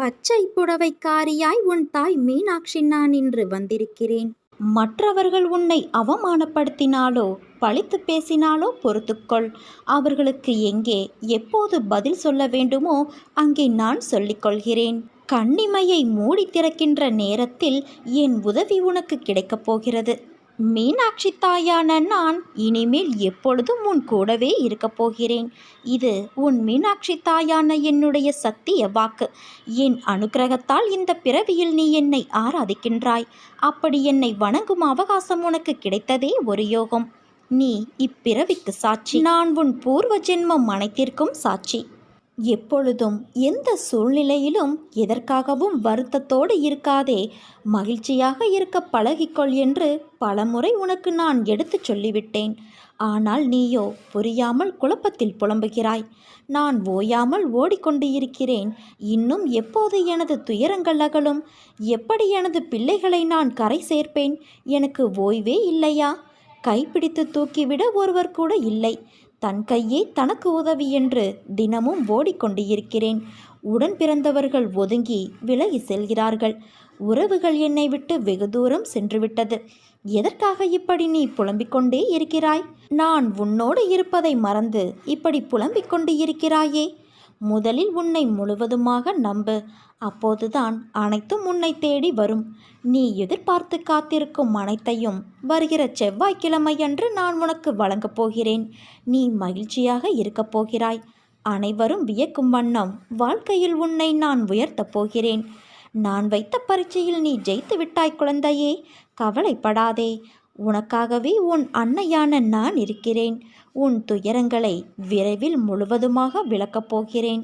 பச்சை புடவைக்காரியாய் உன் தாய் மீனாட்சி நான் இன்று வந்திருக்கிறேன். மற்றவர்கள் உன்னை அவமானப்படுத்தினாலோ பழித்து பேசினாலோ பொறுத்துக்கொள் அவர்களுக்கு எங்கே எப்போது பதில் சொல்ல வேண்டுமோ அங்கே நான் சொல்லிக்கொள்கிறேன் கண்ணிமையை மூடி திறக்கின்ற நேரத்தில் என் உதவி உனக்கு கிடைக்கப் போகிறது. மீனாட்சி தாயான நான் இனிமேல் எப்பொழுதும் உன் கூடவே இருக்கப் போகிறேன். இது உன் மீனாட்சி தாயான என்னுடைய சத்திய வாக்கு. என் அனுக்கிரகத்தால் இந்த பிறவியில் நீ என்னை ஆராதிக்கின்றாய். அப்படி என்னை வணங்கும் அவகாசம் உனக்கு கிடைத்ததே ஒரு யோகம். நீ இப்பிறவிக்கு சாட்சி. நான் உன் பூர்வ ஜென்மம் அனைத்திற்கும் சாட்சி. எப்பொழுதும் எந்த சூழ்நிலையிலும் எதற்காகவும் வருத்தத்தோடு இருக்காதே. மகிழ்ச்சியாக இருக்க பழகிக்கொள் என்று பலமுறை உனக்கு நான் எடுத்துச் சொல்லிவிட்டேன். ஆனால் நீயோ புரியாமல் குழப்பத்தில் புலம்புகிறாய். நான் ஓயாமல் ஓடிக்கொண்டு இருக்கிறேன் இன்னும் எப்போது எனது துயரங்கள் அகலும்? எப்படி எனது பிள்ளைகளை நான் கரை சேர்ப்பேன்? எனக்கு ஓய்வே இல்லையா? கைப்பிடித்து தூக்கிவிட ஒருவர் கூட இல்லை. தன் கையே தனக்கு உதவி என்று தினமும் ஓடிக்கொண்டு இருக்கிறேன். உடன் பிறந்தவர்கள் ஒதுங்கி விலகி செல்கிறார்கள். உறவுகள் என்னை விட்டு வெகு தூரம் சென்றுவிட்டது. எதற்காக இப்படி நீ புலம்பிக் கொண்டே இருக்கிறாய்? நான் உன்னோடு இருப்பதை மறந்து இப்படி புலம்பிக் கொண்டு இருக்கிறாயே? முதலில் உன்னை முழுவதுமாக நம்பு. அப்போதுதான் அனைத்தும் உன்னை தேடி வரும். நீ எதிர்பார்த்து காத்திருக்கும் அனைத்தையும் வருகிற செவ்வாய்க்கிழமையன்று நான் உனக்கு வழங்கப் போகிறேன். நீ மகிழ்ச்சியாக இருக்கப் போகிறாய். அனைவரும் வியக்கும் வண்ணம் வாழ்க்கையில் உன்னை நான் உயர்த்தப் போகிறேன். நான் வைத்த பரீட்சையில் நீ ஜெயித்து விட்டாய் குழந்தையே. கவலைப்படாதே. உனக்காகவே உன் அன்னையான நான் இருக்கிறேன். உன் துயரங்களை விரைவில் முழுவதுமாக விளக்கப் போகிறேன்.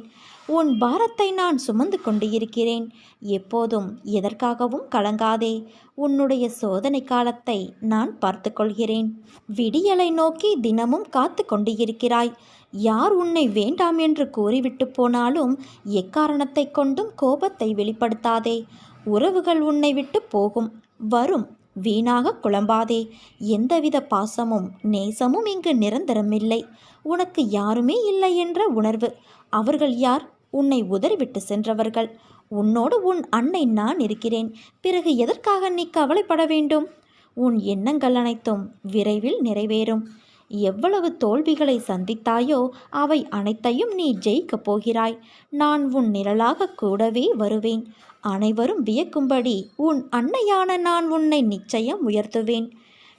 உன் பாரத்தை நான் சுமந்து கொண்டு இருக்கிறேன். எப்போதும் எதற்காகவும் கலங்காதே. உன்னுடைய சோதனை காலத்தை நான் பார்த்து கொள்கிறேன். விடியலை நோக்கி தினமும் காத்து கொண்டு இருக்கிறாய். யார் உன்னை வேண்டாம் என்று கூறிவிட்டு போனாலும் எக்காரணத்தை கொண்டும் கோபத்தை வெளிப்படுத்தாதே. உறவுகள் உன்னை விட்டு போகும். வரும். வீணாக குழம்பாதே. எந்தவித பாசமும் நேசமும் இங்கு நிரந்தரமில்லை. உனக்கு யாருமே இல்லை என்ற உணர்வு. அவர்கள் யார்? உன்னை உதறிவிட்டு சென்றவர்கள். உன்னோடு உன் அன்னை நான் இருக்கிறேன். பிறகு எதற்காக நீ கவலைப்பட வேண்டும்? உன் எண்ணங்கள் அனைத்தும் விரைவில் நிறைவேறும். எவ்வளவு தோல்விகளை சந்தித்தாயோ அவை அனைத்தையும் நீ ஜெயிக்கப் போகிறாய். நான் உன் நிழலாக கூடவே வருவேன். அனைவரும் வியக்கும்படி உன் அன்னையான நான் உன்னை நிச்சயம் உயர்த்துவேன்.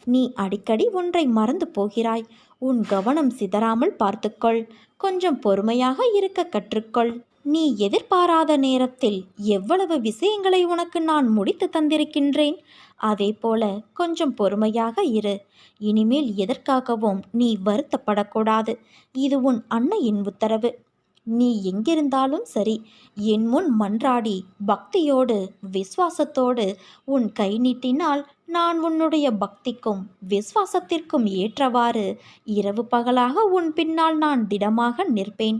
நீ அடிக்கடி ஒன்றை மறந்து போகிறாய். உன் கவனம் சிதறாமல் பார்த்துக்கொள். கொஞ்சம் பொறுமையாக இருக்க கற்றுக்கொள். நீ எதிர்பாராத நேரத்தில் எவ்வளவு விஷயங்களை உனக்கு நான் முடித்து தந்திருக்கின்றேன்? அதே போல கொஞ்சம் பொறுமையாக இரு. இனிமேல் எதற்காகவும் நீ வருத்தப்படக்கூடாது. இது உன் அன்னையின் உத்தரவு. நீ எங்கிருந்தாலும் சரி என் முன் மன்றாடி பக்தியோடு விசுவாசத்தோடு உன் கை நீட்டினால் நான் உன்னுடைய பக்திக்கும் விசுவாசத்திற்கும் ஏற்றவாறு இரவு பகலாக உன் பின்னால் நான் திடமாக நிற்பேன்.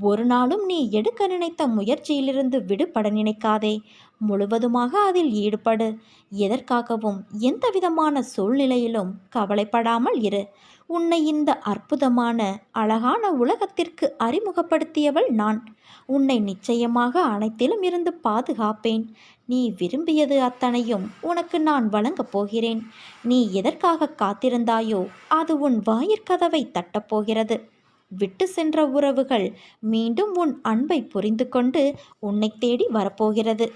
ஒரு நாளும் நீ எடுக்க நினைத்த முயற்சியிலிருந்து விடுபட நினைக்காதே. முழுவதுமாக அதில் ஈடுபடு. எதற்காகவும் எந்தவிதமான சூழ்நிலையிலும் கவலைப்படாமல் இரு. உன்னை இந்த அற்புதமான அழகான உலகத்திற்கு அறிமுகப்படுத்தியவள் நான். உன்னை நிச்சயமாக அனைத்திலும் இருந்து பாதுகாப்பேன். நீ விரும்பியது அத்தனையும் உனக்கு நான் வழங்கப் போகிறேன். நீ எதற்காக காத்திருந்தாயோ அது உன் வாயிற்கதவை தட்டப்போகிறது விட்டு சென்ற உறவுகள் மீண்டும் உன் அன்பை புரிந்து கொண்டு உன்னை தேடி வரப்போகிறது.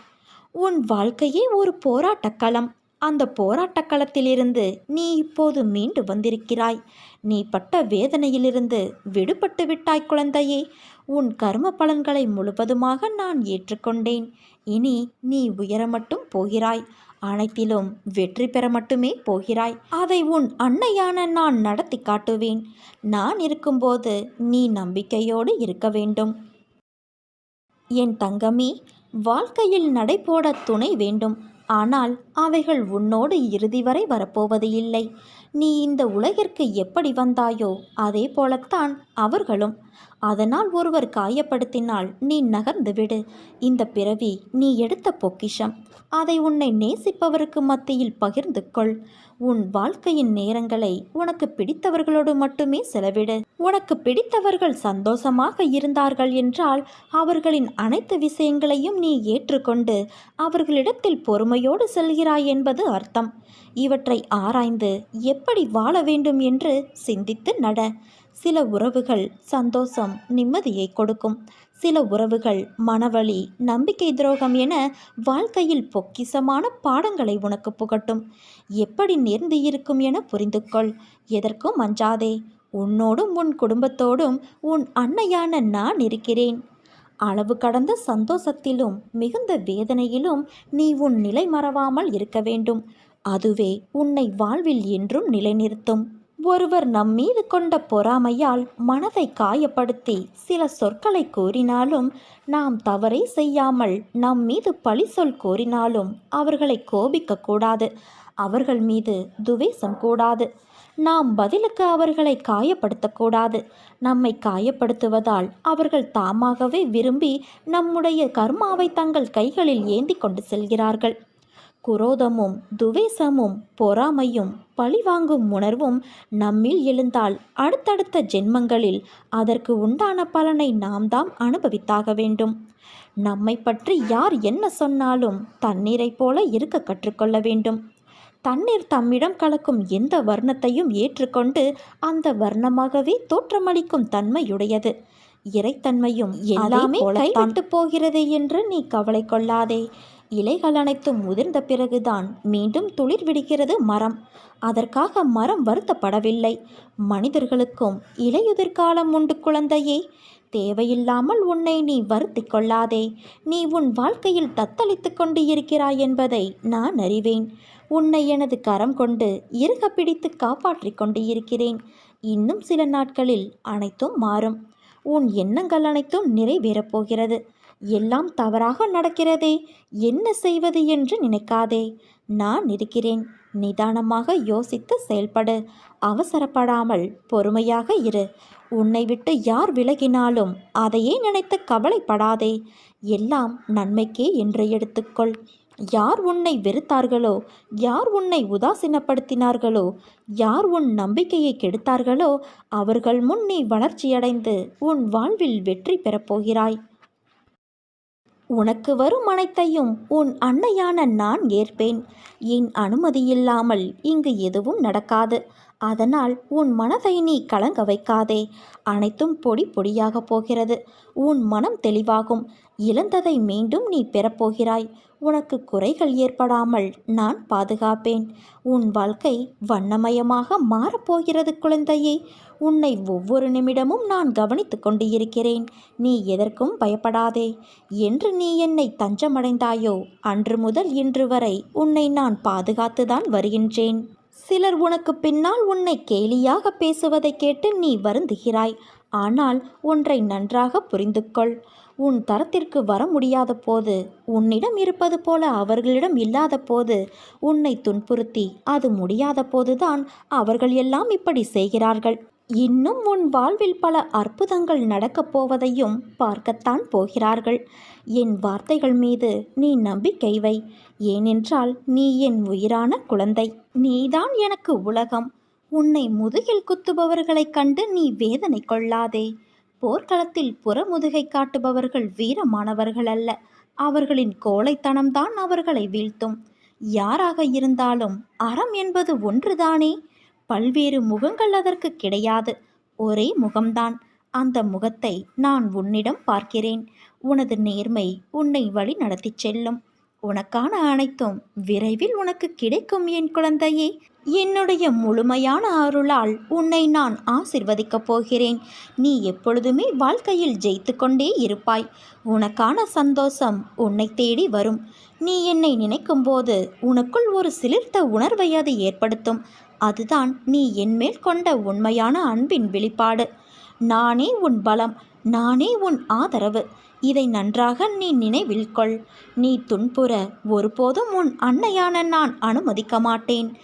உன் வாழ்க்கையே ஒரு போராட்டக்களம். அந்த போராட்டக் களத்திலிருந்து நீ இப்போது மீண்டு வந்திருக்கிறாய். நீ பட்ட வேதனையிலிருந்து விடுபட்டு விட்டாய் குழந்தையே. உன் கர்ம பலன்களை முழுவதுமாக நான் ஏற்றுக்கொண்டேன். இனி நீ உயர மட்டும் போகிறாய். அனைத்திலும் வெற்றி பெற மட்டுமே போகிறாய். அதை உன் அன்னையான நான் நடத்தி காட்டுவேன். நான் இருக்கும்போது நீ நம்பிக்கையோடு இருக்க வேண்டும். என் தங்கமே வாழ்க்கையில் நடைபோட துணை வேண்டும். ஆனால் அவைகள் உன்னோடு இறுதி வரை வரப்போவது இல்லை. நீ இந்த உலகிற்கு எப்படி வந்தாயோ அதே போலத்தான் அவர்களும். அதனால் ஒருவர் காயப்படுத்தினால் நீ நகர்ந்து விடு. இந்த பிறவி நீ எடுத்த பொக்கிஷம். அதை உன்னை நேசிப்பவருக்கு மத்தியில் பகிர்ந்து கொள். உன் வாழ்க்கையின் நேரங்களை உனக்கு பிடித்தவர்களோடு மட்டுமே செலவிடு. உனக்கு பிடித்தவர்கள் சந்தோஷமாக இருந்தார்கள் என்றால் அவர்களின் அனைத்து விஷயங்களையும் நீ ஏற்றுக்கொண்டு அவர்களிடத்தில் பொறுமையோடு செல்கிறாய் என்பது அர்த்தம். இவற்றை ஆராய்ந்து எப்படி வாழ வேண்டும் என்று சிந்தித்து நட. சில உறவுகள் சந்தோஷம் நிம்மதியை கொடுக்கும். சில உறவுகள் மனவழி நம்பிக்கை துரோகம் என வாழ்க்கையில் பொக்கிசமான பாடங்களை உனக்கு புகட்டும். எப்படி நேர்ந்து இருக்கும் என புரிந்து கொள் எதற்கும் அஞ்சாதே. உன்னோடும் உன் குடும்பத்தோடும் உன் அன்னையான நான் இருக்கிறேன். அளவு கடந்த சந்தோஷத்திலும் மிகுந்த வேதனையிலும் நீ உன் நிலை மறவாமல் இருக்க வேண்டும். அதுவே உன்னை வாழ்வில் என்றும் நிலைநிறுத்தும். ஒருவர் நம்மீது கொண்ட பொறாமையால் மனதை காயப்படுத்தி சில சொற்களை கூறினாலும் நாம் தவறை செய்யாமல் நம் மீது பழி சொல் கூறினாலும் அவர்களை கோபிக்க கூடாது. அவர்கள் மீது துவேஷம் கூடாது. நாம் பதிலுக்கு அவர்களை காயப்படுத்தக்கூடாது நம்மை காயப்படுத்துவதால் அவர்கள் தாமாகவே விரும்பி நம்முடைய கர்மாவை தங்கள் கைகளில் ஏந்தி கொண்டு செல்கிறார்கள். குரோதமும் துவேஷமும் பொறாமையும் பழிவாங்கும் உணர்வும் நம்மில் எழுந்தால் அடுத்தடுத்த ஜென்மங்களில் அதற்கு உண்டான பலனை நாம் தாம் அனுபவித்தாக வேண்டும். நம்மை பற்றி யார் என்ன சொன்னாலும் தண்ணீரைப் போல இருக்க கற்றுக்கொள்ள வேண்டும். தண்ணீர் தம்மிடம் கலக்கும் எந்த வர்ணத்தையும் ஏற்றுக்கொண்டு அந்த வர்ணமாகவே தோற்றமளிக்கும் தன்மையுடையது. இறைத்தன்மையும் எல்லாமே கைவிட்டு போகிறது என்று நீ கவலை கொள்ளாதே. இலைகள் அனைத்தும் முதிர்ந்த பிறகுதான் மீண்டும் துளிர் விடுகிறது மரம். அதற்காக மரம் வருத்தப்படவில்லை. மனிதர்களுக்கும் இலையுதிர் காலம் உண்டு குழந்தையே. தேவையில்லாமல் உன்னை நீ வருத்திக் கொள்ளாதே. நீ உன் வாழ்க்கையில் தத்தளித்து கொண்டு இருக்கிறாய் என்பதை நான் அறிவேன். உன்னை எனது கரம் கொண்டு இறுக பிடித்து காப்பாற்றிக் கொண்டு இருக்கிறேன் இன்னும் சில நாட்களில் அனைத்தும் மாறும். உன் எண்ணங்கள் அனைத்தும் நிறைவேறப் போகிறது. எல்லாம் தவறாக நடக்கிறதே. என்ன செய்வது என்று நினைக்காதே. நான் இருக்கிறேன். நிதானமாக யோசித்து செயல்படு. அவசரப்படாமல் பொறுமையாக இரு. உன்னை விட்டு யார் விலகினாலும் அதையே நினைத்து கவலைப்படாதே. எல்லாம் நன்மைக்கே என்று எடுத்துக்கொள். யார் உன்னை வெறுத்தார்களோ யார் உன்னை உதாசீனப்படுத்தினார்களோ யார் உன் நம்பிக்கையை கெடுத்தார்களோ அவர்கள் முன் நீ வளர்ச்சியடைந்து உன் வாழ்வில் வெற்றி பெறப்போகிறாய் உனக்கு வரும் அனைத்தையும் உன் அன்னையான நான் ஏற்பேன். என் அனுமதியில்லாமல் இங்கு எதுவும் நடக்காது. அதனால் உன் மனதை நீ கலங்க வைக்காதே. அனைத்தும் பொடி பொடியாகப் போகிறது. உன் மனம் தெளிவாகும். இழந்ததை மீண்டும் நீ பெறப்போகிறாய். உனக்கு குறைகள் ஏற்படாமல் நான் பாதுகாப்பேன். உன் வாழ்க்கை வண்ணமயமாக மாறப்போகிறது குழந்தையே. உன்னை ஒவ்வொரு நிமிடமும் நான் கவனித்து கொண்டு இருக்கிறேன் நீ எதற்கும் பயப்படாதே. என்று நீ என்னை தஞ்சமடைந்தாயோ அன்று முதல் இன்று வரை உன்னை நான் பாதுகாத்துதான் வருகின்றேன். சிலர் உனக்கு பின்னால் உன்னை கேலியாக பேசுவதை கேட்டு நீ வருந்துகிறாய். ஆனால் ஒன்றை நன்றாக புரிந்து கொள் உன் தரத்திற்கு வர முடியாத போது உன்னிடம் இருப்பது போல அவர்களிடம் இல்லாத போது உன்னை துன்புறுத்தி அது முடியாத போதுதான் அவர்கள் எல்லாம் இப்படி செய்கிறார்கள். இன்னும் உன் வாழ்வில் பல அற்புதங்கள் நடக்கப் போவதையும் பார்க்கத்தான் போகிறார்கள். என் வார்த்தைகள் மீது நீ நம்பிக்கை வை. ஏனென்றால் நீ என் உயிரான குழந்தை. நீதான் எனக்கு உலகம். உன்னை முதுகில் குத்துபவர்களைக் கண்டு நீ வேதனை கொள்ளாதே. போர்க்களத்தில் புறமுதுகை காட்டுபவர்கள் வீரமானவர்கள் அல்ல அவர்களின் கோழைத்தனம்தான் அவர்களை வீழ்த்தும். யாராக இருந்தாலும் அறம் என்பது ஒன்றுதானே? பல்வேறு முகங்கள் அதற்கு கிடையாது. ஒரே முகம்தான். அந்த முகத்தை நான் உன்னிடம் பார்க்கிறேன். உனது நேர்மை உன்னை வழி நடத்திச் செல்லும். உனக்கான அனைத்தும் விரைவில் உனக்கு கிடைக்கும் என் குழந்தையே. என்னுடைய முழுமையான அருளால் உன்னை நான் ஆசிர்வதிக்கப் போகிறேன். நீ எப்பொழுதுமே வாழ்க்கையில் ஜெயித்து கொண்டே இருப்பாய். உனக்கான சந்தோஷம் உன்னை தேடி வரும். நீ என்னை நினைக்கும்போது உனக்குள் ஒரு சிலிர்த்த உணர்வை அது ஏற்படுத்தும். அதுதான் நீ என்மேல் கொண்ட உண்மையான அன்பின் வெளிப்பாடு. நானே உன் பலம் நானே உன் ஆதரவு. இதை நன்றாக நீ நினைவில் கொள். நீ துன்புற ஒருபோதும் உன் அன்னையான நான் அனுமதிக்க மாட்டேன்.